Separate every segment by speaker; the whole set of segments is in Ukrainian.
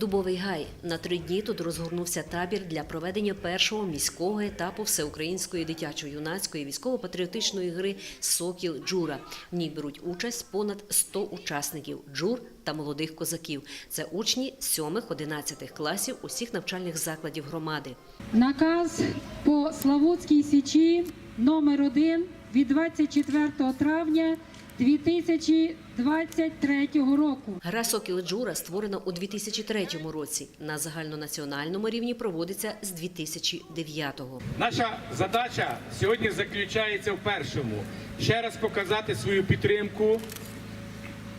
Speaker 1: Дубовий гай на три дні тут розгорнувся табір для проведення першого міського етапу всеукраїнської дитячо-юнацької військово-патріотичної гри Сокіл Джура. В ній беруть участь понад 100 учасників джур та молодих козаків. Це учні 7-11 класів усіх навчальних закладів громади.
Speaker 2: Наказ по Славутській січі номер 1 від 24 травня 2023 року.
Speaker 1: Гра Сокіл Джура створена у 2003 році. На загальнонаціональному рівні проводиться з 2009-го.
Speaker 3: Наша задача сьогодні заключається в першому: ще раз показати свою підтримку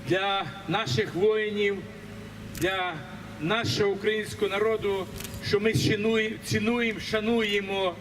Speaker 3: для наших воїнів, для нашого українського народу, що ми цінуємо, цінуємо, шануємо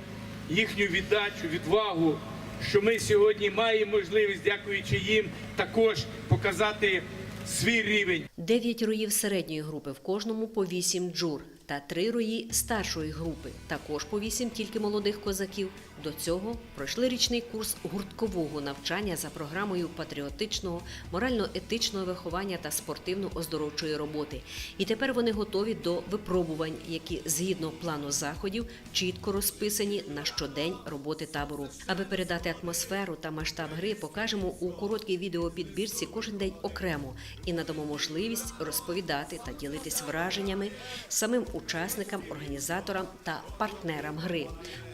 Speaker 3: їхню віддачу, відвагу, що ми сьогодні маємо можливість, дякуючи їм, також показати свій рівень.
Speaker 1: Дев'ять роїв середньої групи, в кожному по вісім джур, та три рої старшої групи, також по вісім тільки молодих козаків. До цього пройшли річний курс гурткового навчання за програмою патріотичного, морально-етичного виховання та спортивно-оздоровчої роботи. І тепер вони готові до випробувань, які згідно плану заходів чітко розписані на щодень роботи табору. Аби передати атмосферу та масштаб гри, покажемо у короткій відеопідбірці кожен день окремо і надамо можливість розповідати та ділитись враженнями самим учасникам, організаторам та партнерам гри.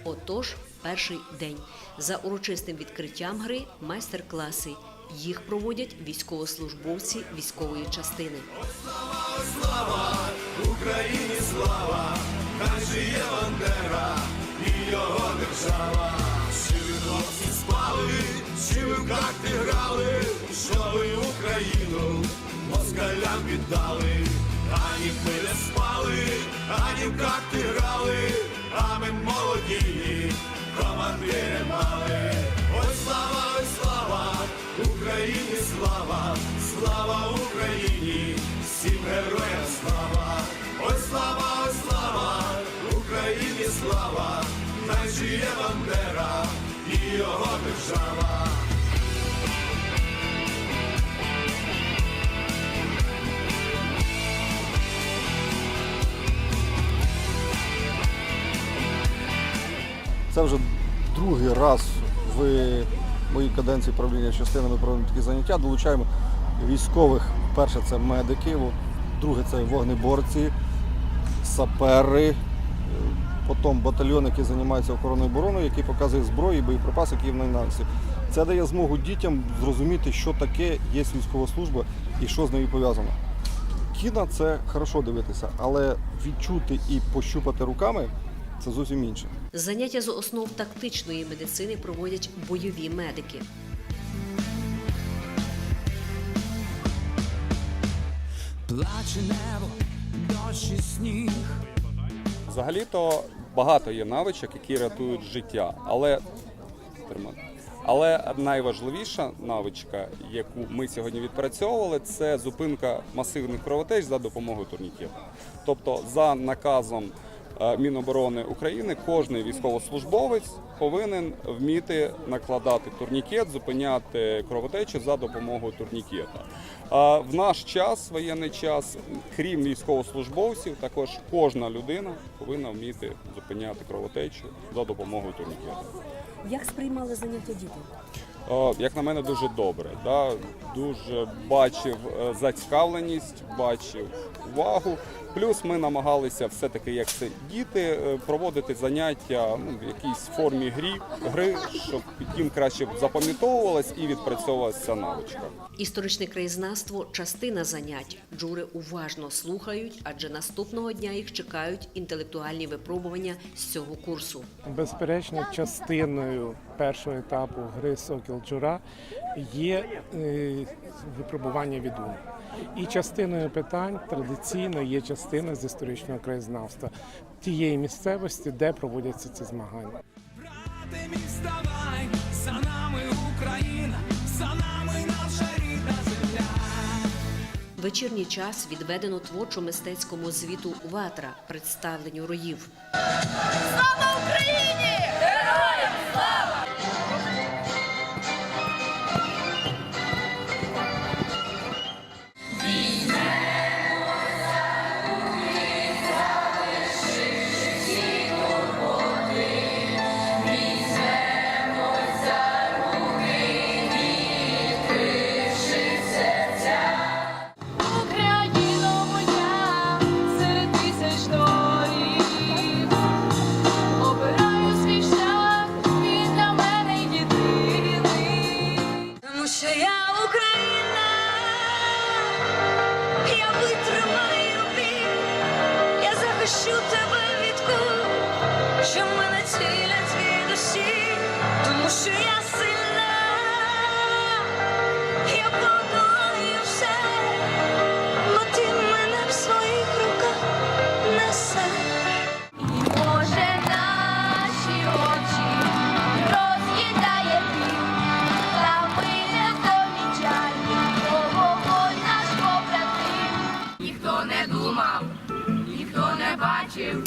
Speaker 1: Отож, перший день за урочистим відкриттям гри майстер-класи. Їх проводять військовослужбовці військової частини.
Speaker 4: Слава, слава Україні слава, хай жиє Бандера і його держава. Чи ви хлопці спали, чи ви в карти грали, що ви Україну москалям віддали, ані ми ані в карти грали, а ми молоді, командири мали. Ой, слава, ой, слава, Україні слава, слава Україні, всім героям слава, ой, слава, ой, слава, Україні слава, най жиє Бандера і його держава.
Speaker 5: Це вже другий раз в моїй каденції правління частинами проводимо такі заняття. Долучаємо військових. Перше це медики, друге це вогнеборці, сапери, е, потім батальйон, який займається охороною обороною, який показує зброю і боєприпаси, які в наявності. Це дає змогу дітям зрозуміти, що таке є військова служба і що з нею пов'язано. Кіно це хорошо дивитися, але відчути і пощупати руками це зовсім інше.
Speaker 1: Заняття з основ тактичної медицини проводять бойові медики.
Speaker 6: Плаче небо, дощ і сніг.
Speaker 7: Взагалі-то багато є навичок, які рятують життя, але але найважливіша навичка, яку ми сьогодні відпрацьовували, це зупинка масивних кровотеч за допомогою турнікету. Тобто, за наказом Міноборони України, кожний військовослужбовець повинен вміти накладати турнікет, зупиняти кровотечу за допомогою турнікета. А В наш час, воєнний час, крім військовослужбовців, також кожна людина повинна вміти зупиняти кровотечу за допомогою турнікета.
Speaker 1: Як сприймали заняття діти?
Speaker 7: Як на мене, дуже добре. Да? Дуже бачив е, зацікавленість, бачив увагу. Плюс ми намагалися все-таки, як це діти, е, проводити заняття ну, в якійсь формі грі, гри, щоб їм краще запам'ятовувалась і відпрацьовувалася навичка.
Speaker 1: Історичне краєзнавство частина занять. Джури уважно слухають, адже наступного дня їх чекають інтелектуальні випробування з цього курсу.
Speaker 8: Безперечно, частиною першого етапу гри Сокіл Джура є е, випробування від УН. І частиною питань традиційно є частина з історичного краєзнавства тієї місцевості, де проводяться ці змагання.
Speaker 6: Брате мій, вставай, за нами Україна, за нами наша рідна земля.
Speaker 1: Вечірній час відведено творчо-мистецькому звіту Ватра представленню роїв.
Speaker 9: Слава Україні! Героям слава!
Speaker 10: захищу тебе від куль, що мене цілять від усіх, тому що я сильна.
Speaker 9: Побачив,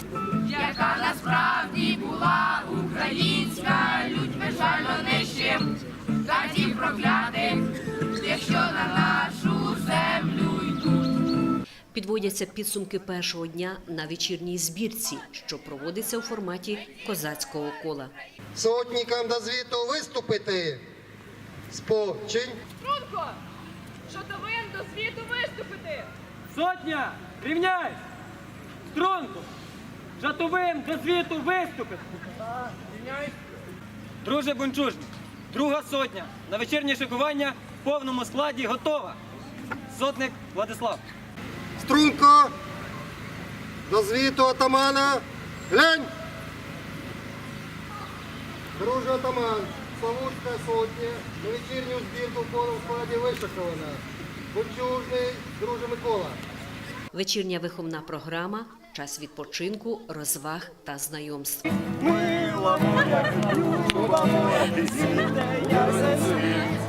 Speaker 9: яка насправді була українська людь безжально нищим, катів проклятих, якщо на нашу землю йдуть.
Speaker 1: Підводяться підсумки першого дня на вечірній збірці, що проводиться у форматі козацького кола.
Speaker 11: сотникам до звіту виступити. Спочинь.
Speaker 9: Струнко, що повинен до світу виступити?
Speaker 12: Сотня, рівняйсь! Струнку! Жатовим до звіту виступити! Друже Бунчужник, друга сотня на вечірнє шикування в повному складі готова. Сотник Владислав.
Speaker 11: Струнко. До звіту атамана. Глянь. Друже атаман, Славутська сотня, на вечірню збірку в повному складі вишикована. Бунчужний, друже Микола.
Speaker 1: Вечірня виховна програма, час відпочинку, розваг та знайомств.
Speaker 12: Мила моя, люба моя, я світ.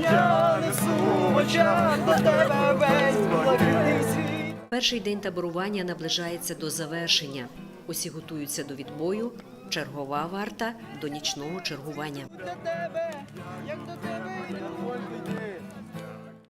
Speaker 12: Я несу в очах до тебе весь блакитний світ.
Speaker 1: Перший день таборування наближається до завершення. Усі готуються до відбою. Чергова варта до нічного чергування.
Speaker 12: До тебе, як до тебе.